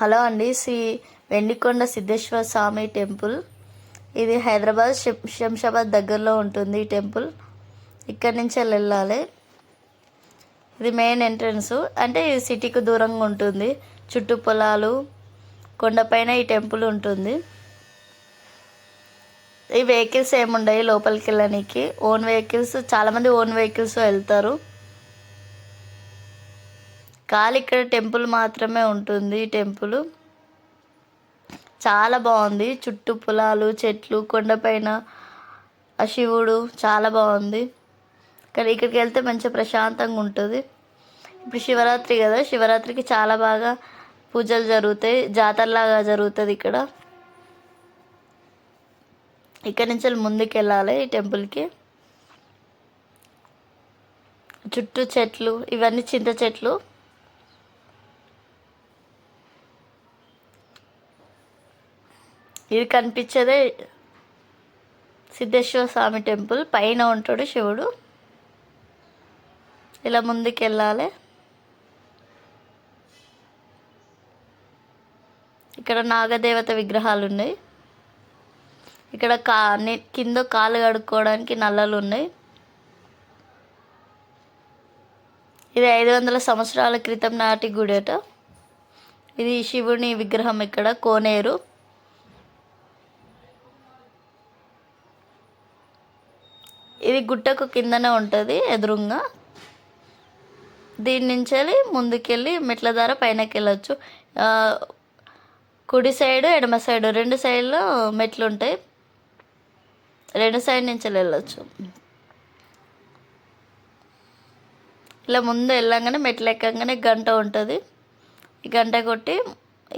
Hello అండి Sri Vendikonda Siddheshwara Swamy temple. ఇది హైదరాబాద్ శం- శంషాబాద్ దగ్గరలో ఉంటుంది ఈ టెంపుల్. ఇక్కడి నుంచి వెళ్ళాలి. ఇది మెయిన్ ఎంట్రన్స్. అంటే ఇది సిటీకి దూరంగా ఉంటుంది. చుట్టూ పొలాలు కొండపైన ఈ టెంపుల్ ఉంటుంది. ఈ వెహికల్స్ ఏముండయి లోపలికి వెళ్ళడానికి ఓన్ వెహికల్స్ చాలామంది ఓన్ వెహికల్స్ వెళ్తారు. ఖాళీ ఇక్కడ టెంపుల్ మాత్రమే ఉంటుంది. ఈ టెంపుల్ చాలా బాగుంది. చుట్టూ పొలాలు చెట్లు కొండపైన ఆ శివుడు చాలా బాగుంది. కానీ ఇక్కడికి వెళ్తే మంచిగా ప్రశాంతంగా ఉంటుంది. ఇప్పుడు శివరాత్రి కదా శివరాత్రికి చాలా బాగా పూజలు జరుగుతాయి. జాతరలాగా జరుగుతుంది ఇక్కడ. ఇక్కడి నుంచి ముందుకు వెళ్ళాలి ఈ టెంపుల్కి. చుట్టూ చెట్లు ఇవన్నీ చింత చెట్లు. ఇది కనిపించేదే సిద్ధేశ్వర స్వామి టెంపుల్. పైన ఉంటాడు శివుడు. ఇలా ముందుకు వెళ్ళాలి ఇక్కడ నాగదేవత విగ్రహాలు ఉన్నాయి ఇక్కడ కా కింద కాలు కడుక్కోవడానికి నల్లలు ఉన్నాయి ఇది ఐదు వందల సంవత్సరాల క్రితం నాటి గుడేట. ఇది శివుని విగ్రహం ఇక్కడ. కోనేరు. ఇది గుట్టకు కిందనే ఉంటుంది ఎదురుగా. దీని నుంచి వెళ్ళి ముందుకెళ్ళి మెట్ల ద్వారా పైనకి వెళ్ళొచ్చు కుడి సైడ్ ఎడమ సైడ్ రెండు సైడ్లో మెట్లు ఉంటాయి రెండు సైడ్ నుంచి వెళ్ళొచ్చు. ఇలా ముందు వెళ్ళంగానే మెట్లు ఎక్కగానే గంట ఉంటుంది. ఈ గంట కొట్టి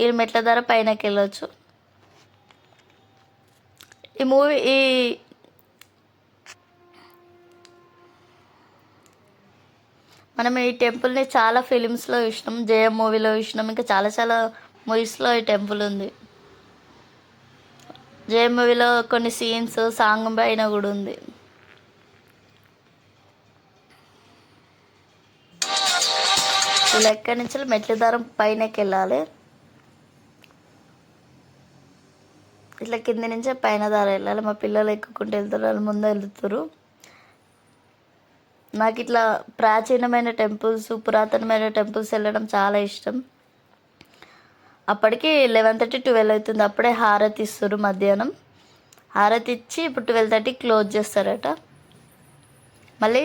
ఈ మెట్ల ద్వారా పైనకి వెళ్ళొచ్చు ఈ మూవీ ఈ మనం ఈ టెంపుల్ని చాలా ఫిలిమ్స్లో చూసినాం జయం మూవీలో చూసినాం ఇంకా చాలా చాలా మూవీస్లో ఈ టెంపుల్ ఉంది. జయం మూవీలో కొన్ని సీన్స్ సాంగ్ పైన కూడా ఉంది. ఇలా ఎక్కడి నుంచి మెట్ల దారం పైనకి వెళ్ళాలి. ఇట్లా కింద నుంచే పైన దారి వెళ్ళాలి. మా పిల్లలు ఎక్కుకుంటూ వెళ్తారు వాళ్ళు ముందు వెళ్తారు. నాకు ఇట్లా ప్రాచీనమైన టెంపుల్స్ పురాతనమైన టెంపుల్స్ వెళ్ళడం చాలా ఇష్టం. అప్పటికి లెవెన్ థర్టీ ట్వెల్వ్ అవుతుంది. అప్పుడే హారతి ఇస్తారు మధ్యాహ్నం. హారతి ఇచ్చి ఇప్పుడు ట్వెల్వ్ థర్టీ క్లోజ్ చేస్తారట. మళ్ళీ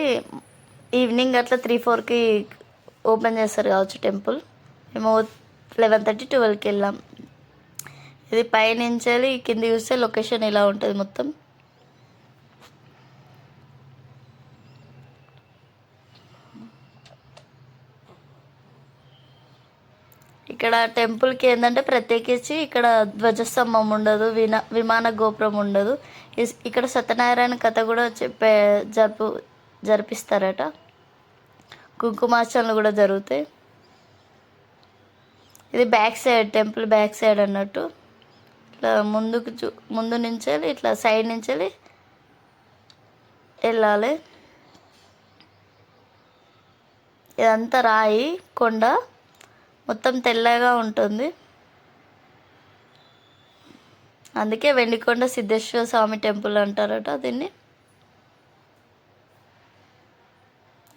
ఈవినింగ్ అట్లా త్రీ ఫోర్కి ఓపెన్ చేస్తారు కావచ్చు టెంపుల్. మేము లెవెన్ థర్టీ ట్వెల్వ్కి వెళ్ళాం. ఇది పైనుంచి వెళ్ళి కింద చూస్తే లొకేషన్ ఇలా ఉంటుంది మొత్తం. ఇక్కడ టెంపుల్కి ఏంటంటే ప్రత్యేకించి ఇక్కడ ధ్వజస్తంభం ఉండదు విన విమాన గోపురం ఉండదు. ఇక్కడ సత్యనారాయణ కథ కూడా చెప్పే జరుపు జరిపిస్తారట. కుంకుమార్చనలు కూడా జరుగుతాయి. ఇది back side temple back side అన్నట్టు. ఇట్లా ముందుకు చూ ముందు నుంచి వెళ్ళి ఇట్లా సైడ్ నుంచి వెళ్ళి వెళ్ళాలి. ఇదంతా రాయి కొండ. మొత్తం తెల్లగా ఉంటుంది. అందుకే వెండికొండ సిద్ధేశ్వర స్వామి టెంపుల్ అంటారట దీన్ని.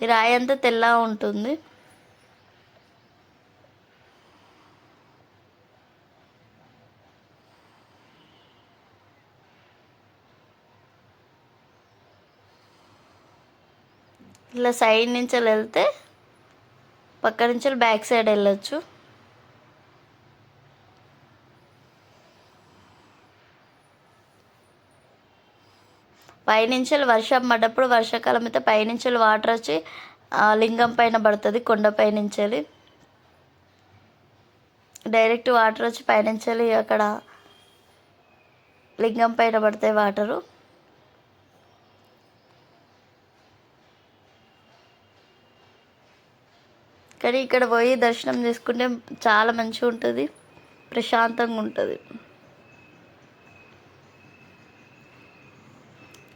ఈ రాయి అంతా తెల్లగా ఉంటుంది. ఇలా సైడ్ నుంచి వెళ్తే పక్క నుంచి బ్యాక్ సైడ్ వెళ్ళొచ్చు. పైనుంచి వర్షం పడ్డప్పుడు వర్షాకాలం అయితే పైనుంచి వాటర్ వచ్చి లింగం పైన పడుతుంది కొండపై నుంచి డైరెక్ట్ వాటర్ వచ్చి పైనుంచి అక్కడ లింగం పైన పడతాయి వాటరు. కానీ ఇక్కడ పోయి దర్శనం చేసుకుంటే చాలా మంచిగా ఉంటుంది. ప్రశాంతంగా ఉంటుంది.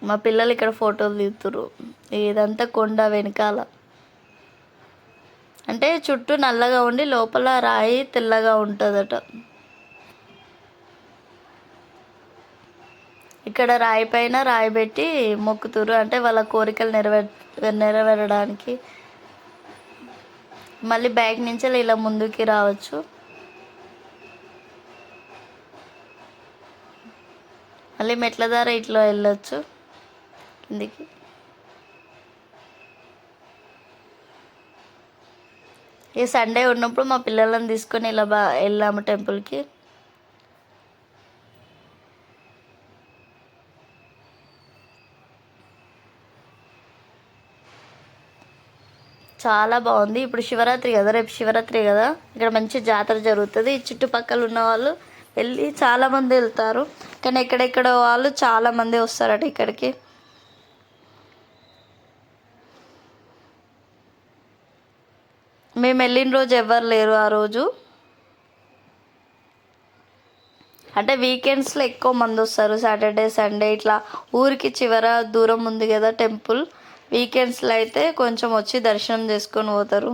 మా పిల్లలు ఇక్కడ ఫోటోలు తీస్తున్నారు ఇదంతా కొండ వెనకాల. అంటే చుట్టూ నల్లగా ఉండి లోపల రాయి తెల్లగా ఉంటుందట. ఇక్కడ రాయి పైన రాయి పెట్టి మొక్కుతురు అంటే వాళ్ళ కోరికలు నెరవేర్ నెరవేరడానికి మళ్ళీ బ్యాక్ నుంచి ఇలా ముందుకి రావచ్చు. మళ్ళీ మెట్ల ద్వారా ఇట్లా వెళ్ళొచ్చు. కిందికి. ఈ సండే ఉన్నప్పుడు మా పిల్లలను తీసుకొని ఇలా బా వెళ్ళాము టెంపుల్కి. చాలా బాగుంది. ఇప్పుడు శివరాత్రి కదా రేపు శివరాత్రి కదా. ఇక్కడ మంచి జాతర జరుగుతుంది. చుట్టుపక్కల ఉన్న వాళ్ళు వెళ్ళి చాలామంది వెళ్తారు. కానీ ఎక్కడెక్కడ వాళ్ళు చాలామంది వస్తారట ఇక్కడికి. మేము వెళ్ళిన రోజు ఎవరు లేరు ఆ రోజు. అంటే వీకెండ్స్లో ఎక్కువ మంది వస్తారు. సాటర్డే సండే ఇట్లా ఊరికి చివర దూరం ఉంది కదా టెంపుల్. వీకెండ్స్లో అయితే కొంచెం వచ్చి దర్శనం చేసుకొని పోతారు.